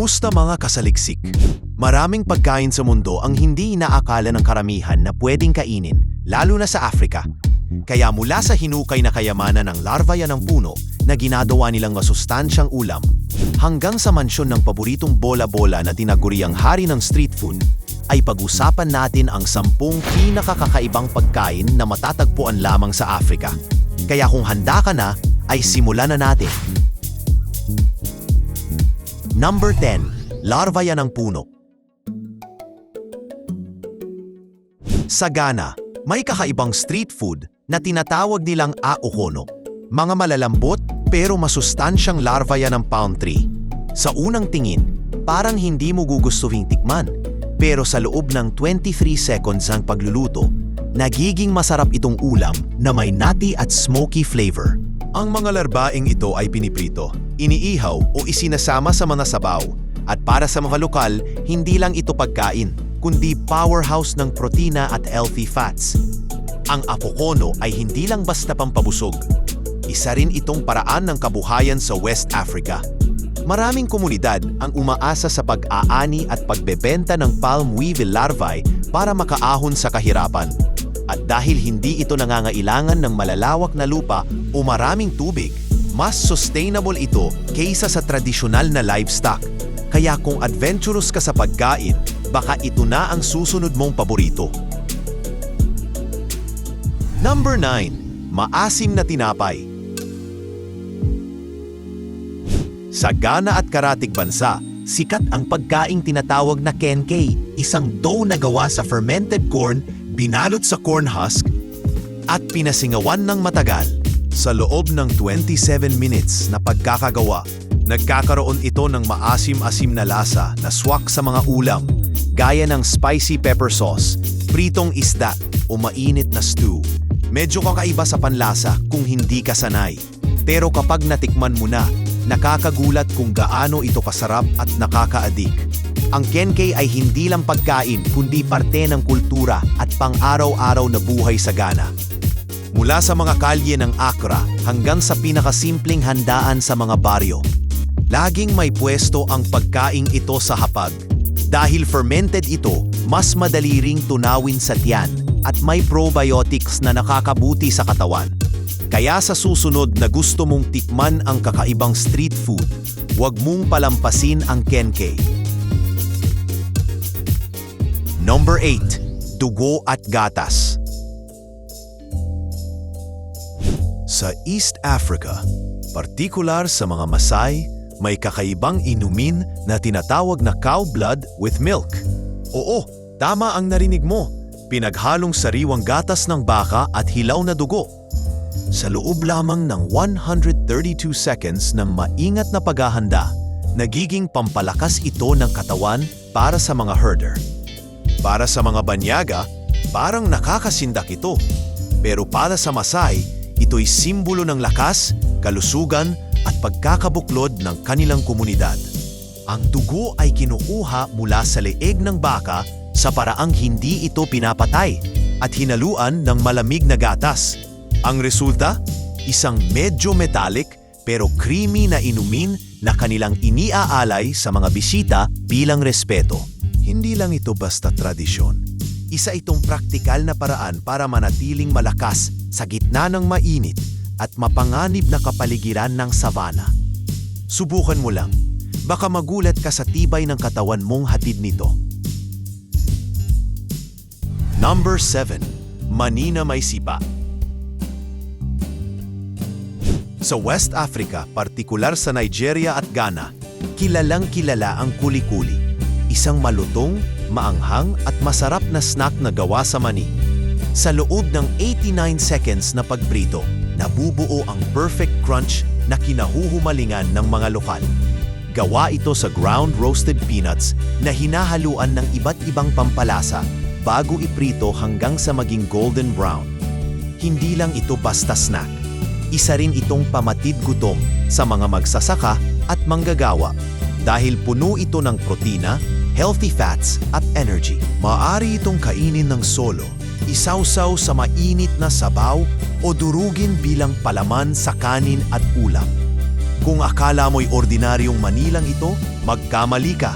Kumusta mga kasaliksik? Maraming pagkain sa mundo ang hindi inaakala ng karamihan na pwedeng kainin, lalo na sa Afrika. Kaya mula sa hinukay na kayamanan ng larva yan ng puno na ginagawa nilang masustansyang ulam, hanggang sa mansyon ng paboritong bola-bola na tinaguriang hari ng street food, ay pag-usapan natin ang sampung pinakakakaibang pagkain na matatagpuan lamang sa Afrika. Kaya kung handa ka na, ay simulan na natin. Number 10. Larva yan ng puno. Sa Ghana, may kakaibang street food na tinatawag nilang aokono. Mga malalambot pero masustansyang larva yan ng palm tree. Sa unang tingin, parang hindi mo gugustuhin tikman. Pero sa loob ng 23 seconds ng pagluluto, nagiging masarap itong ulam na may nutty at smoky flavor. Ang mga larbaing ito ay piniprito, iniihaw o isinasama sa mga sabaw. At para sa mga lokal, hindi lang ito pagkain, kundi powerhouse ng protina at healthy fats. Ang apokono ay hindi lang basta pampabusog. Isa rin itong paraan ng kabuhayan sa West Africa. Maraming komunidad ang umaasa sa pag-aani at pagbebenta ng palm weevil larvae para makaahon sa kahirapan. At dahil hindi ito nangangailangan ng malalawak na lupa o maraming tubig, mas sustainable ito kaysa sa tradisyonal na livestock. Kaya kung adventurous ka sa pagkain, baka ito na ang susunod mong paborito. Number 9. Maasim na tinapay. Sa Ghana at Karatig Bansa, sikat ang pagkaing tinatawag na kenkey, isang dough na gawa sa fermented corn, binalot sa corn husk, at pinasingawan ng matagal. Sa loob ng 27 minutes na pagkakagawa, nagkakaroon ito ng maasim-asim na lasa na swak sa mga ulam, gaya ng spicy pepper sauce, pritong isda o mainit na stew. Medyo kakaiba sa panlasa kung hindi ka sanay. Pero kapag natikman mo na, nakakagulat kung gaano ito kasarap at nakakaadik. Ang kenkey ay hindi lang pagkain kundi parte ng kultura at pang-araw-araw na buhay sa Ghana. Mula sa mga kalye ng Accra hanggang sa pinakasimpleng handaan sa mga baryo. Laging may pwesto ang pagkaing ito sa hapag. Dahil fermented ito, mas madali ring tunawin sa tiyan at may probiotics na nakakabuti sa katawan. Kaya sa susunod na gusto mong tikman ang kakaibang street food, huwag mong palampasin ang kenkey. Number 8. Dugo at gatas. Sa East Africa, partikular sa mga Masay, may kakaibang inumin na tinatawag na cow blood with milk. Oo, tama ang narinig mo. Pinaghalong sariwang gatas ng baka at hilaw na dugo. Sa loob lamang ng 132 seconds ng maingat na paghahanda, nagiging pampalakas ito ng katawan para sa mga herder. Para sa mga banyaga, parang nakakasindak ito. Pero para sa Masay, ito'y simbolo ng lakas, kalusugan at pagkakabuklod ng kanilang komunidad. Ang dugo ay kinukuha mula sa leeg ng baka sa paraang hindi ito pinapatay at hinaluan ng malamig na gatas. Ang resulta? Isang medyo metallic pero creamy na inumin na kanilang iniaalay sa mga bisita bilang respeto. Hindi lang ito basta tradisyon. Isa itong praktikal na paraan para manatiling malakas sa gitna ng mainit at mapanganib na kapaligiran ng savana. Subukan mo lang. Baka magulat ka sa tibay ng katawan mong hatid nito. Number 7. Manina may sipa. Sa West Africa, partikular sa Nigeria at Ghana, kilalang kilala ang kuli-kuli. Isang malutong, maanghang at masarap na snack na gawa sa mani. Sa loob ng 89 seconds na pagprito, nabubuo ang perfect crunch na kinahuhumalingan ng mga lokal. Gawa ito sa ground roasted peanuts na hinahaluan ng iba't ibang pampalasa bago iprito hanggang sa maging golden brown. Hindi lang ito basta snack. Isa rin itong pamatid gutom sa mga magsasaka at manggagawa dahil puno ito ng protina, healthy fats at energy. Maaari itong kainin ng solo, isawsaw sa mainit na sabaw o durugin bilang palaman sa kanin at ulam. Kung akala mo'y ordinaryong Manilang ito, magkamali ka.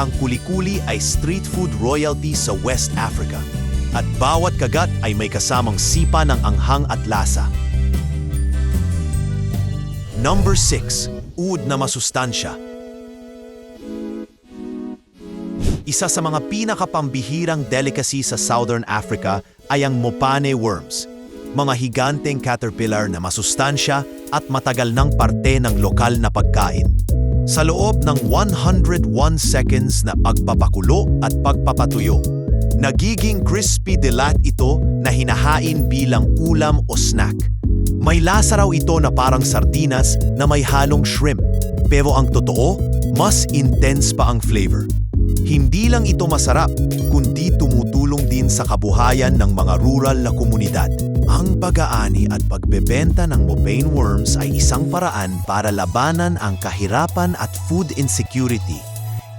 Ang kulikuli ay street food royalty sa West Africa. At bawat kagat ay may kasamang sipa ng anghang at lasa. Number 6. Uod na masustansya. Isa sa mga pinakapambihirang delicacy sa Southern Africa ay ang mopane worms, mga higanteng caterpillar na masustansya at matagal ng parte ng lokal na pagkain. Sa loob ng 101 seconds na pagpapakulo at pagpapatuyo, nagiging crispy delat ito na hinahain bilang ulam o snack. May lasa raw ito na parang sardinas na may halong shrimp. Pero ang totoo, mas intense pa ang flavor. Hindi lang ito masarap, kundi tumutulong din sa kabuhayan ng mga rural na komunidad. Ang pag-aani at pagbebenta ng mopane worms ay isang paraan para labanan ang kahirapan at food insecurity.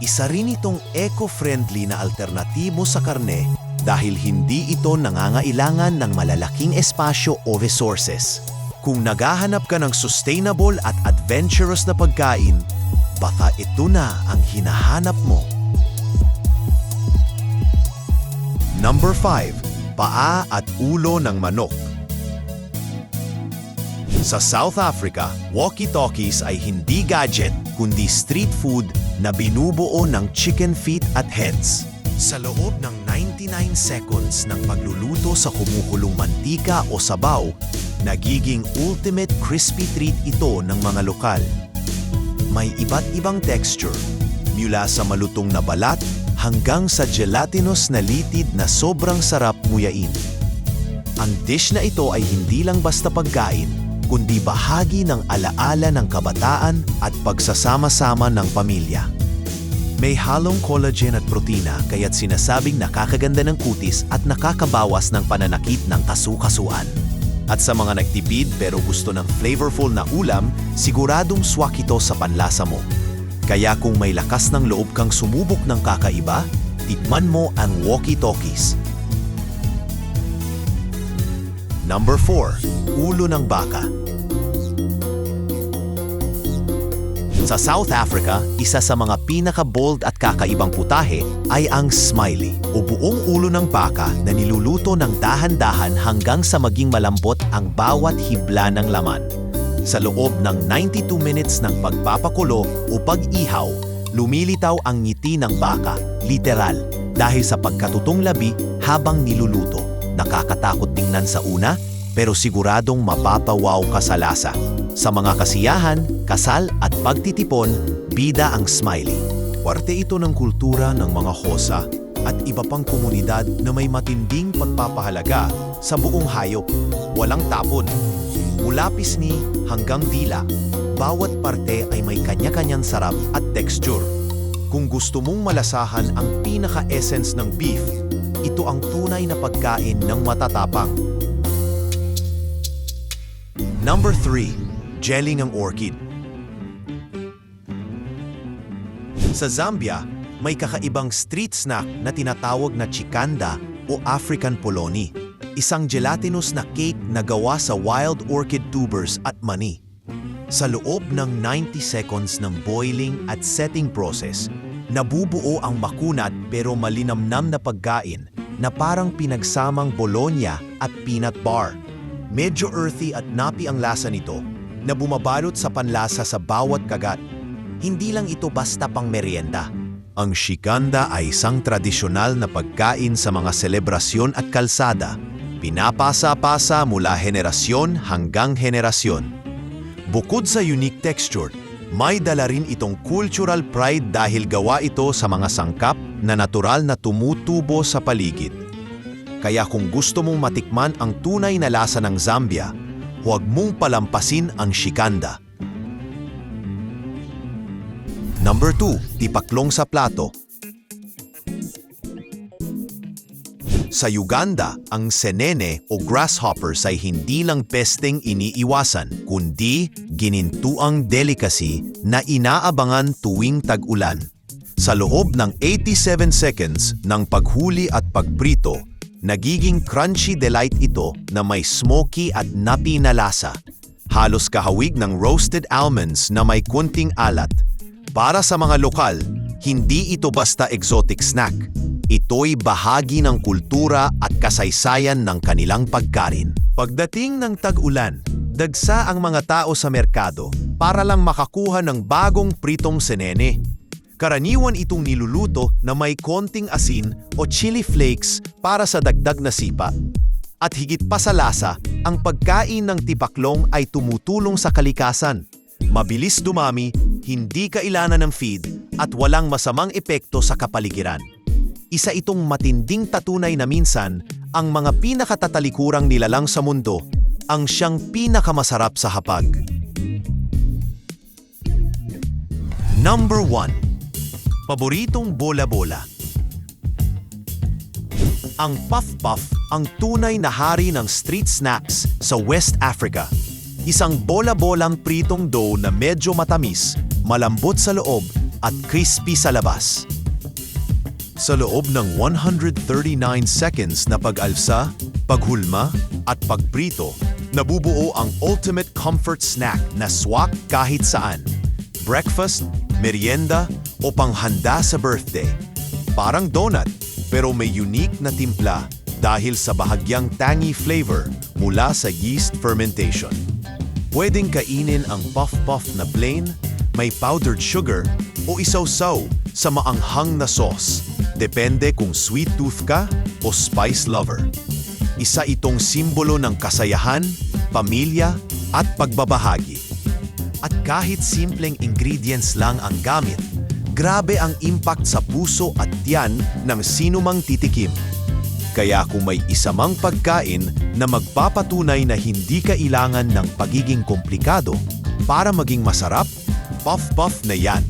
Isa rin itong eco-friendly na alternatibo sa karne dahil hindi ito nangangailangan ng malalaking espasyo o resources. Kung naghahanap ka ng sustainable at adventurous na pagkain, baka ito na ang hinahanap mo. Number 5. Paa at ulo ng manok. Sa South Africa, walkie-talkies ay hindi gadget kundi street food na binubuo ng chicken feet at heads. Sa loob ng 99 seconds ng pagluluto sa kumukulong mantika o sabaw, nagiging ultimate crispy treat ito ng mga lokal. May iba't ibang texture, mula sa malutong na balat hanggang sa gelatinous na litid na sobrang sarap nguyain. Ang dish na ito ay hindi lang basta pagkain, kundi bahagi ng alaala ng kabataan at pagsasama-sama ng pamilya. May halong collagen at protina kaya't sinasabing nakakaganda ng kutis at nakakabawas ng pananakit ng kasukasuan. At sa mga nagtipid pero gusto ng flavorful na ulam, siguradong swak ito sa panlasa mo. Kaya kung may lakas ng loob kang sumubok ng kakaiba, tikman mo ang walkie-talkies. Number 4. Ulo ng baka. Sa South Africa, isa sa mga pinaka-bold at kakaibang putahe ay ang smiley o buong ulo ng baka na niluluto ng dahan-dahan hanggang sa maging malambot ang bawat hibla ng laman. Sa loob ng 92 minutes ng pagpapakulo o pag-ihaw, lumilitaw ang ngiti ng baka, literal, dahil sa pagkatutong labi habang niluluto. Nakakatakot tingnan sa una, pero siguradong mapapawaw ka sa lasa. Sa mga kasiyahan, kasal at pagtitipon, bida ang smiley. Parte ito ng kultura ng mga hosa at iba pang komunidad na may matinding pagpapahalaga sa buong hayop. Walang tapon. Mula pisni hanggang dila, bawat parte ay may kanya-kanyang sarap at texture. Kung gusto mong malasahan ang pinaka-essence ng beef, ito ang tunay na pagkain ng matatapang. Number 3. Jelly ng orchid. Sa Zambia, may kakaibang street snack na tinatawag na chikanda o African polony. Isang gelatinous na cake na gawa sa wild orchid tubers at mani. Sa loob ng 90 seconds ng boiling at setting process, nabubuo ang makunat pero malinamnam na pagkain na parang pinagsamang bologna at peanut bar. Medyo earthy at napi ang lasa nito na bumabalot sa panlasa sa bawat kagat. Hindi lang ito basta pang merienda. Ang shikanda ay isang tradisyonal na pagkain sa mga selebrasyon at kalsada. Pinapasa-pasa mula henerasyon hanggang henerasyon. Bukod sa unique texture, may dala rin itong cultural pride dahil gawa ito sa mga sangkap na natural na tumutubo sa paligid. Kaya kung gusto mong matikman ang tunay na lasa ng Zambia, huwag mong palampasin ang shikanda. Number 2, tipaklong sa plato. Sa Uganda, ang senene o grasshoppers ay hindi lang pesteng iniiwasan, kundi ginintuang delicacy na inaabangan tuwing tag-ulan. Sa loob ng 87 seconds ng paghuli at pagprito, nagiging crunchy delight ito na may smoky at napi na lasa. halos kahawig ng roasted almonds na may kunting alat. Para sa mga lokal, hindi ito basta exotic snack. Ito'y bahagi ng kultura at kasaysayan ng kanilang pagkarin. Pagdating ng tag-ulan, dagsa ang mga tao sa merkado para lang makakuha ng bagong pritong senene. Karaniwan itong niluluto na may konting asin o chili flakes para sa dagdag na sipa. At higit pa sa lasa, ang pagkain ng tipaklong ay tumutulong sa kalikasan. Mabilis dumami, hindi kailanan ng feed, at walang masamang epekto sa kapaligiran. Isa itong matinding tatunay na minsan, ang mga pinakatatalikurang nilalang sa mundo, ang siyang pinakamasarap sa hapag. Number 1. Paboritong bola-bola. Ang Puff Puff ang tunay na hari ng street snacks sa West Africa. Isang bola-bolang pritong dough na medyo matamis, malambot sa loob at crispy sa labas. Sa loob ng 139 seconds na pag-alsa, paghulma at pagprito, nabubuo ang ultimate comfort snack na swak kahit saan. Breakfast, merienda o panghanda sa birthday. Parang donut pero may unique na timpla dahil sa bahagyang tangy flavor mula sa yeast fermentation. Pwedeng kainin ang puff-puff na plain, may powdered sugar o isaw-saw sa maanghang na sauce. Depende kung sweet tooth ka o spice lover. Isa itong simbolo ng kasayahan, pamilya at pagbabahagi. At kahit simpleng ingredients lang ang gamit, grabe ang impact sa puso at tiyan ng sinumang titikim. Kaya kung may isa mang pagkain na magpapatunay na hindi kailangan ng pagiging komplikado para maging masarap, puff-puff na yan.